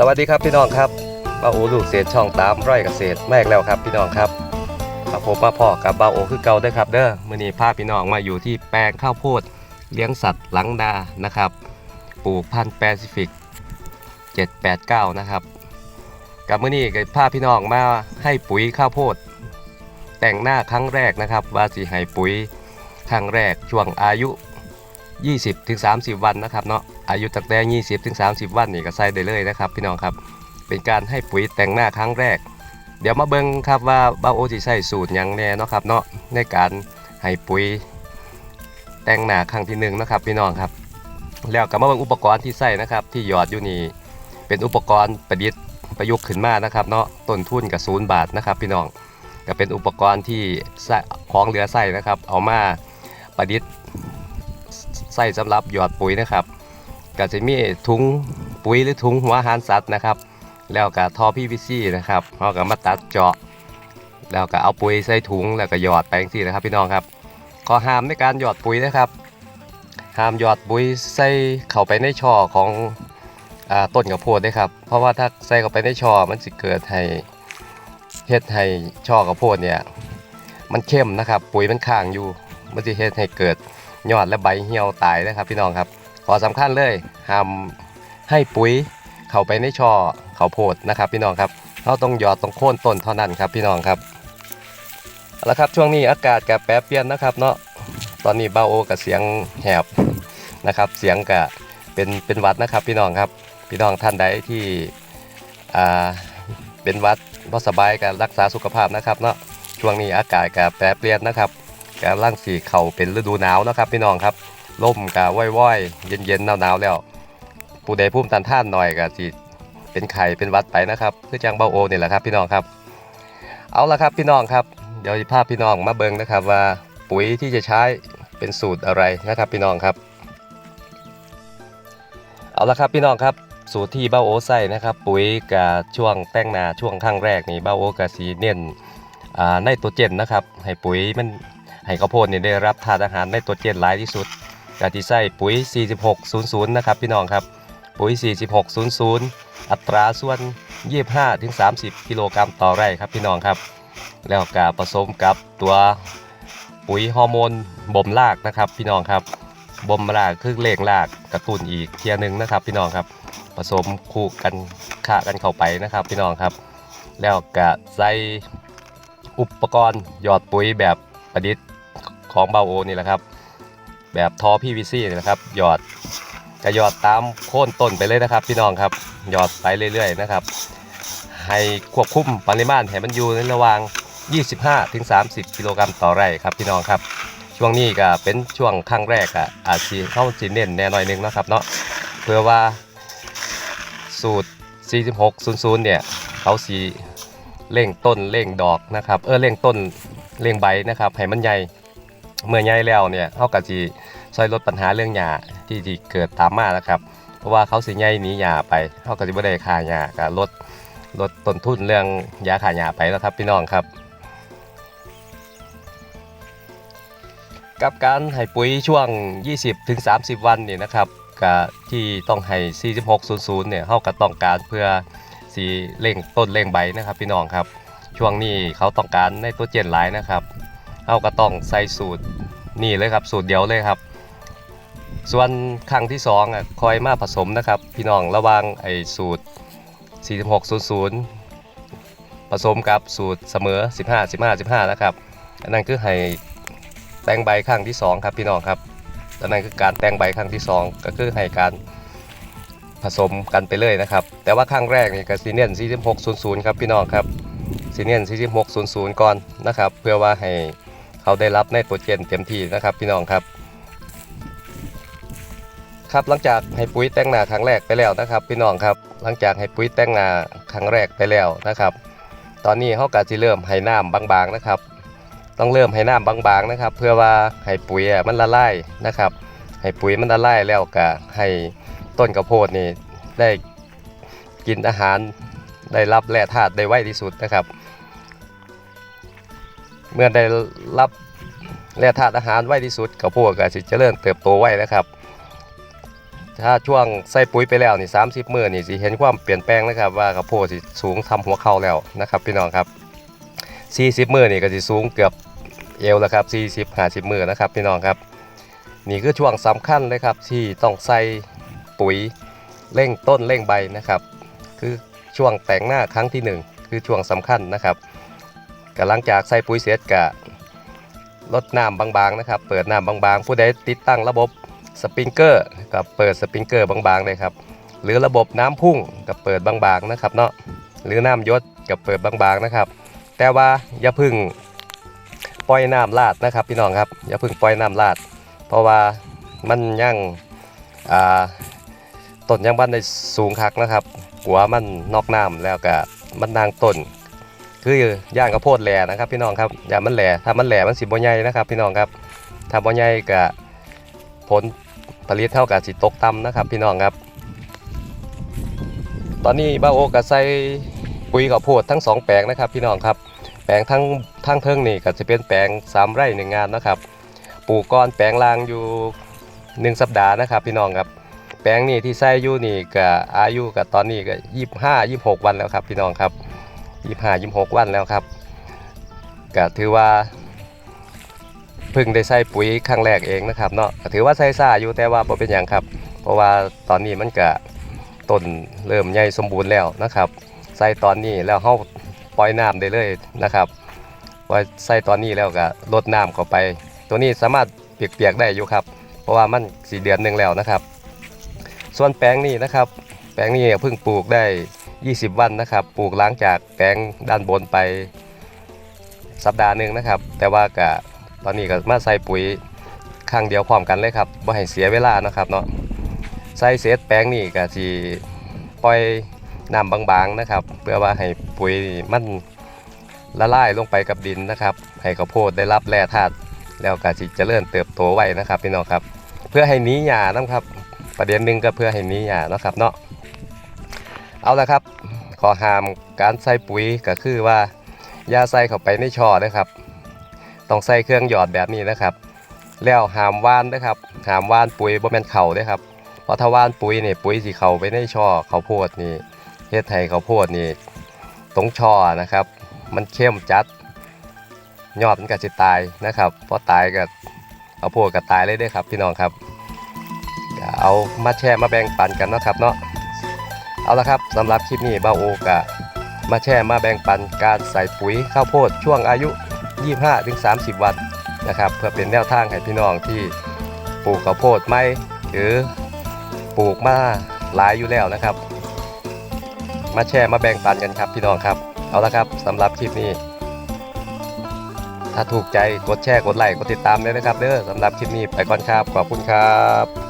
สวัสดีครับพี่น้องครับบ้าโอลูกเศษช่องตามไร่เกษตรแม่แล้วครับพี่น้องครับครับผมมาพ่อกับบ้าโอคือเก่าเด้ครับเด้อมื้อนี้พาพี่น้องมาอยู่ที่แปลงข้าวโพดเลี้ยงสัตว์หลังนานะครับปลูกพันธุ์แปซิฟิก 789 นะครับกับมื้อนี้ก็พาพี่น้องมาให้ปุ๋ยข้าวโพด แต่งหน้าครั้งแรกนะครับว่าสิให้ปุ๋ยครั้งแรกช่วงอายุ 20ถึง30 วันนะครับเนาะอายุตั้งแต่20ถึง30 วันนี่ก็ใส่ได้เลยนะครับ พี่น้องครับเป็นการให้ปุ๋ยแต่งหน้าครั้งแรก เดี๋ยวมาเบิ่งครับว่าบาโอสิใส่สูตรยังแน่เนาะครับเนาะในการให้ปุ๋ยแต่งหน้าครั้งที่หนึ่งนะครับพี่น้องครับ แล้วก็มาเบิ่งอุปกรณ์ที่ใส่นะครับ ที่หยอดอยู่นี่เป็นอุปกรณ์ประดิษฐ์ประยุกต์ขึ้นมานะครับเนาะต้นทุนกับศูนย์บาทนะครับ พี่น้องก็เป็นอุปกรณ์ที่ของเหลือใส่นะครับ เอามาประดิษฐ์ ใส่สำหรับหยอดปุ๋ยนะครับก็จะมีถุงปุ๋ยหรือถุงหัวอาหารสัตว์นะครับ แล้วก็ท่อพีวีซีนะครับเราก็มาตัดเจาะ แล้วก็เอาปุ๋ยใส่ถุงแล้วก็หยอดไปจังซีนะครับ พี่น้องครับข้อห้ามในการหยอดปุ๋ยนะครับห้ามหยอดปุ๋ยใส่เข้าไปในช่อของอต้นข้าวโพดด้วยครับ เพราะว่าถ้าใส่เข้าไปในช่อมันสิเกิดให้เฮ็ดให้ช่อข้าวโพดเนี่ยมันเข้มนะครับ ปุ๋ยมันค้างอยู่มันจะเฮ็ดให้เกิด ยอดและใบเหี่ยวตายนะครับ พี่น้องครับ ขอสำคัญเลยห้ามให้ปุ๋ยเข้าไปในช่อข้าวโพดนะครับ พี่น้องครับเราต้องหยอดตรงโค่นต้นเท่านั้นครับ พี่น้องครับเอาละครับช่วงนี้อากาศกับแปรเปลี่ยนนะครับ เนาะตอนนี้เบาโอกับเสียงแหบนะครับ เสียงกับเป็นเป็นวัดนะครับ พี่น้องครับพี่น้องท่านใดที่อ่าเป็นวัดบ่สบายกับรักษาสุขภาพนะครับเนาะช่วงนี้อากาศกับแปรเปลี่ยนนะครับ กำลังสีเข่าเป็นฤดูหนาวนะครับพี่น้องครับล่มกะว่อยๆ เย็นๆหนาวๆแล้วผู้ใดพุ่มตันท่านหน่อยก็สิเป็นไข่เป็นวัดไปนะครับคือจังเบาโอเนี่แหละครับพี่น้องครับ เอาละครับพี่น้องครับเดี๋ยวจะพพี่น้องมาเบิ่งนะครับว่าปุ๋ยที่จะใช้เป็นสูตรอะไรนะครับพี่น้องครับ เอาละครับพี่น้องครับสูตรที่เบ้าโอใส่นะครับ ปุ๋ยกับช่วงแต่งนาช่วงข้างแรกนี่เบ้าโอกับสีเน้นในตัวเจนนะครับ ให้ปุ๋ยมัน ให้ข้าวโพดเนี่ยได้รับธาตุอาหารในตัวเจนหลายที่สุดกาที่ใส่ปุ๋ย 4600 นะครับพี่น้องครับ ปุ๋ย 4600 อัตราส่วน 25ถึง30 กิโลกรัมต่อไร่ครับพี่น้องครับ แล้วก็ผสมกับตัวปุ๋ยฮอร์โมนบ่มรากนะครับพี่น้องครับบ่มรากคือเล่งรากกระตุ้นอีกเทียนึงนะครับ พี่น้องครับผสมคู่กันฆ่ากันเข้าไปนะครับ พี่น้องครับ แล้วก็ใส่อุปกรณ์หยอดปุ๋ยแบบประดิษฐ์ ของเบาโอนี่แหละครับ แบบทอ PVC นี่แหละครับหยอดจะหยอดตามโค่นต้นไปเลยนะครับ พี่น้องครับหยอดไปเรื่อยๆนะครับ ให้ควบคุมปริมาณให้มันอยู่ในระหว่าง 25ถึง30 กิโลกรัมต่อไร่ครับพี่น้องครับ ช่วงนี้ก็เป็นช่วงครั้งแรกอะอาจจะเข้าจีเน้นแน่หน่อยหนึงนะครับเนาะเพื่อว่าสูตร 4600 เนี่ยเขาสีเร่งต้นเร่งดอกนะครับ เออเร่งต้นเร่งใบนะครับให้มันใหญ่ เมื่อใหญ่แล้วเนี่ยเขาก็จะช่วยลดปัญหาเรื่องหญ้าที่ที่เกิดตามมานะครับ เพราะว่าเขาสิใหญ่หนีหญ้าไปเขาก็จะไม่ได้ค่าหญ้าก็ลดลดต้นทุนเรื่องยาค่าหญ้าไปนะครับพี่น้องครับ กับการให้ปุ๋ยช่วง 20ถึง30 วันนี่นะครับก็ที่ต้องให้ 4600 เนี่ยเขาก็ต้องการเพื่อสีเร่งต้นเร่งใบนะครับพี่น้องครับ ช่วงนี้เขาต้องการในตัวเจนหลายนะครับ เราก็ต้องใส่สูตรนี่เลยครับ สูตรเดียวเลยครับ ส่วนครั้งที่2อะคอยมาผสมนะครับ พี่น้องระว่างไอ้สูตร 4600 ผสมกับสูตรเสมอ 15 15 15 นะครับ อันนั้นคือให้แต่งใบครั้งที่ 2 ครับพี่น้องครับอันนั้นคือการแต่งใบครั้งที่ 2 ก็คือให้การผสมกันไปเลยนะครับ แต่ว่าครั้งแรกนี่ก็ซีเนียน4600 ครับพี่น้องครับซีเนียน4600 ก่อนนะครับ เพื่อว่าให้ เขาได้รับไนโตรเจนเต็มที่นะครับพี่น้องครับ ครับหลังจากให้ปุ๋ยแต่งหนาครั้งแรกไปแล้วนะครับ พี่น้องครับหลังจากให้ปุ๋ยแต่งหนาครั้งแรกไปแล้วนะครับ ตอนนี้เขาก็จะเริ่มให้น้ำบางๆนะครับ ต้องเริ่มให้น้ำบางๆนะครับ เพื่อว่าให้ปุ๋ยมันละลายนะครับ ให้ปุ๋ยมันละลายแล้วก็ให้ต้นกระโพดนี่ได้กินอาหารได้รับแร่ธาตุได้ไวที่สุดนะครับ มื่อได้รับแร่ธาตุอาหารไวที่สุดกระโพดก็สิเจริญเติบโตไวนะครับ ถ้าช่วงใส่ปุ๋ยไปแล้วนี่30มื้อนี่สิเห็นความเปลี่ยนแปลงนะครับ ว่าข้าวโพดสิสูงทำหัวเข่าแล้วนะครับพี่น้องครับ40มื้อนี่ก็สิสูงเกือบเอวแล้วครับ40 50มื้อนะครับพี่น้องครับ นี่คือช่วงสำคัญเลยครับที่ต้องใส่ปุ๋ยเร่งต้นเร่งใบนะครับ คือช่วงแต่งหน้าครั้งที่หนึ่งคือช่วงสำคัญนะครับ กหลังจากใส่ปุ๋ยเสร็จกะลดน้ำบางๆนะครับ เปิดน้ำบางๆ ผู้ใดติดตั้งระบบสปริงเกอร์กับเปิดสปริงเกอร์บางๆเลยครับ หรือระบบน้ำพุ่งกับเปิดบางๆนะครับเนาะหรือน้ำยศกับเปิดบางๆนะครับ แต่ว่าอย่าพึ่งปล่อยน้ำลาดนะครับ พี่น้องครับอย่าพึ่งปล่อยน้ำลาด เพราะว่ามันยังต้นยังบ้านได้สูงคักนะครับหัวมันนอกน้ำแล้วก็มันนางต้น คือย่างกระโพดแหล่นะครับพี่น้องครับอย่ามันแหล่ถ้ามันแหล่มันสิบ่ใหญ่นะครับ พี่น้องครับถ้าบ่ใหญ่ก็ผลผลิตเท่ากับสิตกต่ำนะครับ พี่น้องครับ ตอนนี้บ้าโอก็ใส่ปุ๋ยข้าวโพดทั้งสองแปลงนะครับ พี่น้องครับ แปลงทั้งทั้งเทิงนี่ก็จะเป็นแปลงสามไร่หนึ่งงานนะครับปลูกก้อนแปลงลางอยู่หนึ่งสัปดาห์นะครับ พี่น้องครับแปลงนี่ที่ใส่อยู่นี่ก็อายุกับตอนนี้ก็ยี่ห้ายี่หกวันแล้วครับ พี่น้องครับ ยี่ห้ายี่หกวันแล้วครับก็ถือว่าเพิ่งได้ใส่ปุ๋ยครั้งแรกเองนะครับเนาะก็ถือว่าใส่ซ่าอยู่แต่ว่าบ่เป็นอย่างครับ เพราะว่าตอนนี้มันก็ต้นเริ่มใหญ่สมบูรณ์แล้วนะครับใส่ตอนนี้แล้วเฮาปล่อยน้ำได้เลยนะครับว่าใส่ตอนนี้แล้วก็ลดน้ำเข้าไป ตัวนี้สามารถเปียกๆได้อยู่ครับ เพราะว่ามันสีเดือนหนึ่งแล้วนะครับ ส่วนแปลงนี้นะครับ แปลงนี้เพิ่งปลูกได้ 20 วันนะครับ ปลูกล้างจากแปลงด้านบนไปสัปดาห์หนึ่งนะครับ แต่ว่าก็ตอนนี้ก็มาใส่ปุ๋ยข้างเดียวพร้อมกันเลยครับบ่ให้เสียเวลานะครับเนาะใส่เศษแป้งนี่ก็สิปล่อยน้ำบางๆนะครับ เพื่อว่าให้ปุ๋ยมันละลายลงไปกับดินนะครับ ให้ข้าวโพดได้รับแร่ธาตุแล้วก็สิเจริญเติบโตไว้นะครับพี่น้องครับ เพื่อให้หนี้หยานะครับ ประเด็นหนึ่งก็เพื่อให้หนี้หยาเนาะครับเนาะ เอาละครับ ขอห้ามการใส่ปุ๋ยก็คือว่าอย่าใส่เข้าไปในช่อนะครับ ต้องใส่เครื่องหยอดแบบนี้นะครับ แล้วห้ามว่านนะครับห้ามว่านปุ๋ยบ่แม่นเข่าด้อครับเพราะถ้าว่านปุ๋ยนี่ปุ๋ยสิเข้าไปในช่อข้าวโพดนี่เฮ็ดให้ข้าวโพดนี่ตรงช่อนะครับ มันเข้มจัดยอดมันก็สิตายนะครับพอตายก็เอาพดก็ตายเลยด้อครับพี่น้องครับ เอามาแชร์มาแบ่งปันกันนะครับเนาะ เอาละครับสำหรับคลิปนี้บาโอกะมาแชร์มาแบ่งปันการใส่ปุ๋ยข้าวโพดช่วงอายุ 25-30 วันนะครับเพื่อเป็นแนวทางให้พี่น้องที่ปลูกข้าวโพดไม่หรือปลูกมาหลายอยู่แล้วนะครับ มาแชร์มาแบ่งปันกันครับพี่น้องครับ เอาละครับสำหรับคลิปนี้ ถ้าถูกใจกดแชร์กดไลค์กดติดตามด้วยนะครับเด้อสำหรับคลิปนี้ไปก่อนครับขอบคุณครับ